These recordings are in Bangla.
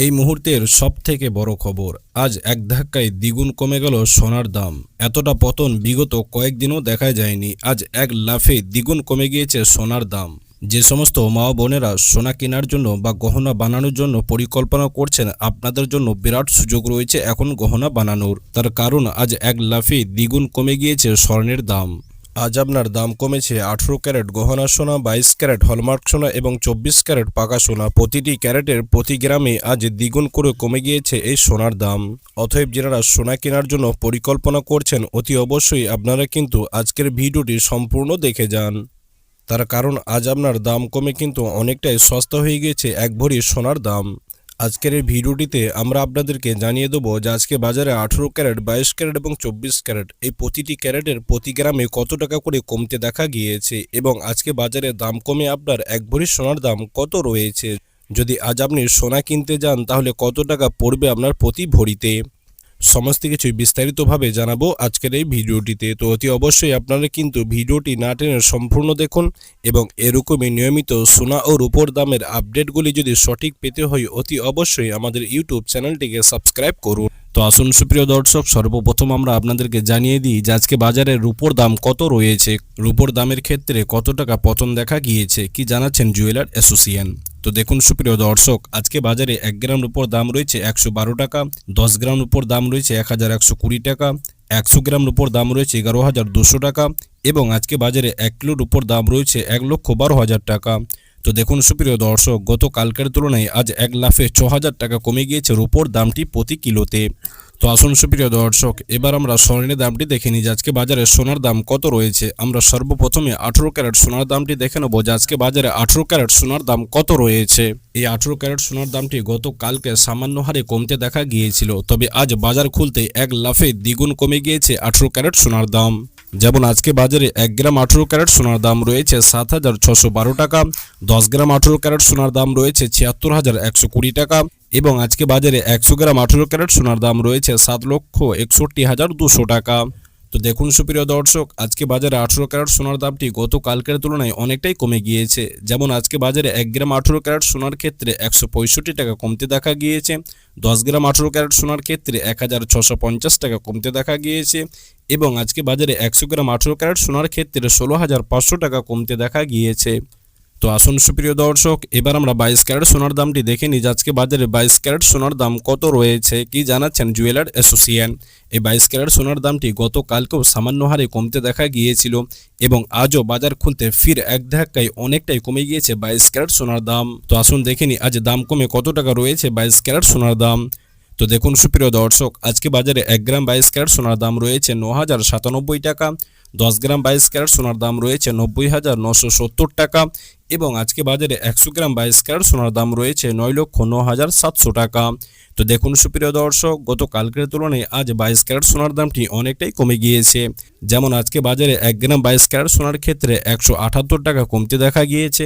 এই মুহূর্তের সব থেকে বড় খবর, আজ এক ধাক্কায় দ্বিগুণ কমে গেল সোনার দাম। এতটা পতন বিগত কয়েকদিনও দেখা যায়নি, আজ এক লাফে দ্বিগুণ কমে গিয়েছে সোনার দাম। যে সমস্ত মা বোনেরা সোনা কেনার জন্য বা গহনা বানানোর জন্য পরিকল্পনা করছেন, আপনাদের জন্য বিরাট সুযোগ রয়েছে এখন গহনা বানানোর। তার কারণ, আজ এক লাফে দ্বিগুণ কমে গিয়েছে স্বর্ণের দাম। আজ আপনার দাম কমেছে আঠেরো ক্যারেট গহনা সোনা, বাইশ ক্যারেট হলমার্ক সোনা এবং চব্বিশ ক্যারেট পাকা সোনা। প্রতিটি ক্যারেটের প্রতি গ্রামে আজ দ্বিগুণ করে কমে গিয়েছে এই সোনার দাম। অতএব যারা সোনা কেনার জন্য পরিকল্পনা করছেন, অতি অবশ্যই আপনারা কিন্তু আজকের ভিডিওটি সম্পূর্ণ দেখে যান। তার কারণ, আজ আপনার দাম কমে কিন্তু অনেকটাই সস্তা হয়ে গিয়েছে এক ভরি সোনার দাম। আজকের এই ভিডিওটিতে আমরা আপনাদেরকে জানিয়ে দেবো যে আজকে বাজারে আঠেরো ক্যারেট, বাইশ ক্যারেট এবং চব্বিশ ক্যারেট এই প্রতিটি ক্যারেটের প্রতি গ্রামে কত টাকা করে কমতে দেখা গিয়েছে এবং আজকে বাজারে দাম কমে আপনার এক ভরি সোনার দাম কত রয়েছে? যদি আজ আপনি সোনা কিনতে যান তাহলে কত টাকা পড়বে আপনার প্রতি ভরিতে? সমস্ত কিছুই বিস্তারিতভাবে জানাব আজকের এই ভিডিওটিতে। তো অতি অবশ্যই আপনারা কিন্তু ভিডিওটি না টেনে সম্পূর্ণ দেখুন এবং এরকমই নিয়মিত সোনা ও রূপোর দামের আপডেটগুলি যদি সঠিক পেতে হয়, অতি অবশ্যই আমাদের ইউটিউব চ্যানেলটিকে সাবস্ক্রাইব করুন। তো আসুন সুপ্রিয় দর্শক, সর্বপ্রথম আমরা আপনাদেরকে জানিয়ে দিই যে আজকে বাজারে রূপোর দাম কত রয়েছে, রূপোর দামের ক্ষেত্রে কত টাকা পতন দেখা গিয়েছে, কি জানাচ্ছেন জুয়েলার অ্যাসোসিয়েশন। তো দেখুন, সুপ্রিয় দর্শক, আজকে বাজারে এক গ্রাম উপর দাম রয়েছে একশো বারো টাকা, দশ গ্রাম উপর দাম রয়েছে এক হাজার একশো কুড়ি টাকা, একশো গ্রাম উপর দাম রয়েছে এগারো হাজার দুশো টাকা এবং আজকে বাজারে এক কিলোর উপর দাম রয়েছে এক লক্ষ বারো হাজার টাকা। তো দেখুন, সুপ্রিয় দর্শক গত কালকের তুলনায় আজ এক লাফে ছ হাজার টাকা কমে গিয়েছে রুপোর দামটি প্রতি কিলোতে। তো আসুন, সুপ্রিয় দর্শক, এবার আমরা স্বর্ণের দামটি দেখে নিই আজকে বাজারে সোনার দাম কত রয়েছে। আমরা সর্বপ্রথমে আঠেরো ক্যারেট সোনার দামটি দেখে নেব, যে আজকে বাজারে আঠেরো ক্যারেট সোনার দাম কত রয়েছে। এই আঠেরো ক্যারেট সোনার দামটি গত কালকে সামান্য হারে কমতে দেখা গিয়েছিল, তবে আজ বাজার খুলতে এক লাফে দ্বিগুণ কমে গিয়েছে আঠেরো ক্যারেট সোনার দাম। যেমন আজকে বাজারে এক গ্রাম আঠেরো ক্যারেট সোনার দাম রয়েছে সাত হাজার ছশো বারো টাকা, দশ গ্রাম আঠেরো ক্যারেট সোনার দাম রয়েছে ছিয়াত্তর হাজার একশো কুড়ি টাকা এবং আজকে বাজারে একশো গ্রাম আঠেরো ক্যারেট সোনার দাম রয়েছে সাত লক্ষ একষট্টি হাজার দুশো টাকা। তো দেখুন সুপ্রিয় দর্শক, আজকে বাজারে আঠেরো ক্যারেট সোনার দামটি গত কালকের তুলনায় অনেকটাই কমে গিয়েছে। যেমন আজকে বাজারে এক গ্রাম আঠেরো ক্যারেট সোনার ক্ষেত্রে একশো পঁয়ষট্টি টাকা কমতে দেখা গিয়েছে, দশ গ্রাম আঠেরো ক্যারেট সোনার ক্ষেত্রে এক টাকা কমতে দেখা গিয়েছে এবং আজকে বাজারে একশো গ্রাম আঠেরো ক্যারেট সোনার ক্ষেত্রে ষোলো টাকা কমতে দেখা গিয়েছে। তো আসুন সুপ্রিয় দর্শক, এবার আমরা বাইশ ক্যারেট সোনার দামটি দেখে নিই। আজকে বাজারে বাইশ ক্যারেট সোনার দাম কত রয়েছে, কি জানাচ্ছেন জুয়েলার অ্যাসোসিয়েশন? এই বাইশ ক্যারেট সোনার দামটি গতকালকেও সামান্য হারে কমতে দেখা গিয়েছিল এবং আজও বাজার খুলতে ফির এক ধাক্কায় অনেকটাই কমে গিয়েছে বাইশ ক্যারেট সোনার দাম। তো আসুন দেখে নিই, আজ দাম কমে কত টাকা রয়েছে বাইশ ক্যারেট সোনার দাম? তো দেখুন সুপ্রিয় দর্শক, আজকে বাজারে এক গ্রাম বাইশ ক্যারেট সোনার দাম রয়েছে ন হাজার সাতানব্বই টাকা। দশ গ্রাম বাইশ ক্যারেট সোনার দাম রয়েছে নব্বই হাজার নশো সত্তর টাকা এবং আজকে বাজারে একশো গ্রাম বাইশ ক্যারেট সোনার দাম রয়েছে নয় লক্ষ ন হাজার সাতশো টাকা। তো দেখুন সুপ্রিয় দর্শক গত কালকের তুলনায় আজ বাইশ ক্যারেট সোনার দামটি অনেকটাই কমে গিয়েছে। যেমন আজকে বাজারে এক গ্রাম বাইশ ক্যারেট সোনার ক্ষেত্রে একশো আটাত্তর টাকা কমতে দেখা গিয়েছে,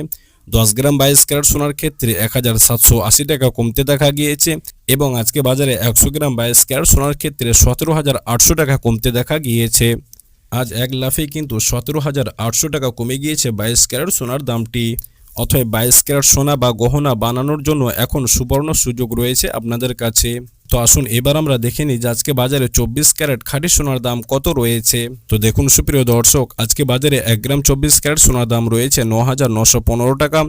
দশ গ্রাম বাইশ ক্যারেট সোনার ক্ষেত্রে এক হাজার সাতশো আশি টাকা কমতে দেখা গিয়েছে এবং আজকে বাজারে একশো গ্রাম বাইশ ক্যারেট সোনার ক্ষেত্রে সতেরো হাজার আটশো টাকা কমতে দেখা গিয়েছে। আজ এক লাফে কিন্তু সতেরো হাজার আটশো টাকা কমে গিয়েছে বাইশ ক্যারেট সোনার দামটি। অথবা বাইশ ক্যারেট সোনা বা গহনা বানানোর জন্য এখন সুবর্ণ সুযোগ রয়েছে আপনাদের কাছে। তো আসুন এবার আমরা দেখে নিই যে আজকে বাজারে চব্বিশ ক্যারেট খাঁটি সোনার দাম কত রয়েছে। তো দেখুন সুপ্রিয় দর্শক, আজকে বাজারে এক গ্রাম চব্বিশ ক্যারেট সোনার দাম রয়েছে ন হাজার নশো পনেরো টাকা,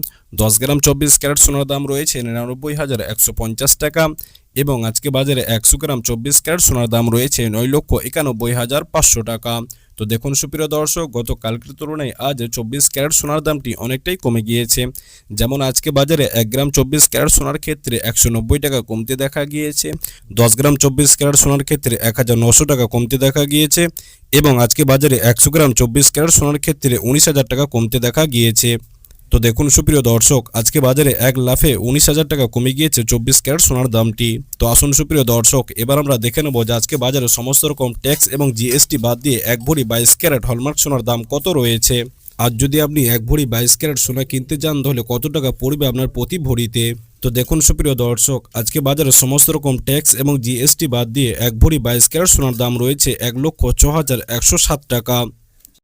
দশ গ্রাম চব্বিশ ক্যারেট সোনার দাম রয়েছে নিরানব্বই হাজার একশো পঞ্চাশ টাকা এবং আজকে বাজারে একশো গ্রাম চব্বিশ ক্যারেট সোনার দাম রয়েছে নয় লক্ষ একানব্বই হাজার পাঁচশো টাকা। তো দেখুন, সুপ্রিয় দর্শক গত কালকের তুলনায় আজ চব্বিশ ক্যারেট সোনার দামটি অনেকটাই কমে গিয়েছে। যেমন আজকে বাজারে এক গ্রাম চব্বিশ ক্যারেট সোনার ক্ষেত্রে একশো নব্বই টাকা কমতে দেখা গিয়েছে, দশ গ্রাম চব্বিশ ক্যারেট সোনার ক্ষেত্রে এক টাকা কমতে দেখা গিয়েছে এবং আজকে বাজারে একশো গ্রাম চব্বিশ ক্যারেট সোনার ক্ষেত্রে উনিশ হাজার টাকা কমতে দেখা গিয়েছে। তো দেখুন, সুপ্রিয় দর্শক, আজকে বাজারে এক লাফে উনিশ হাজার টাকা কমে গিয়েছে চব্বিশ ক্যারেট সোনার দামটি। তো আসুন, সুপ্রিয় দর্শক, এবার আমরা দেখে নেব যে আজকে বাজারে সমস্ত রকম ট্যাক্স এবং জিএসটি বাদ দিয়ে এক ভরি বাইশ ক্যারেট হলমার্ক সোনার দাম কত রয়েছে? আজ যদি আপনি এক ভরি বাইশ ক্যারেট সোনা কিনতে চান, তাহলে কত টাকা পড়বে আপনার প্রতি ভরিতে? তো দেখুন, সুপ্রিয় দর্শক, আজকে বাজারে সমস্ত রকম ট্যাক্স এবং জিএসটি বাদ দিয়ে এক ভরি বাইশ ক্যারেট সোনার দাম রয়েছে এক লক্ষ ছ হাজার একশো সাত টাকা।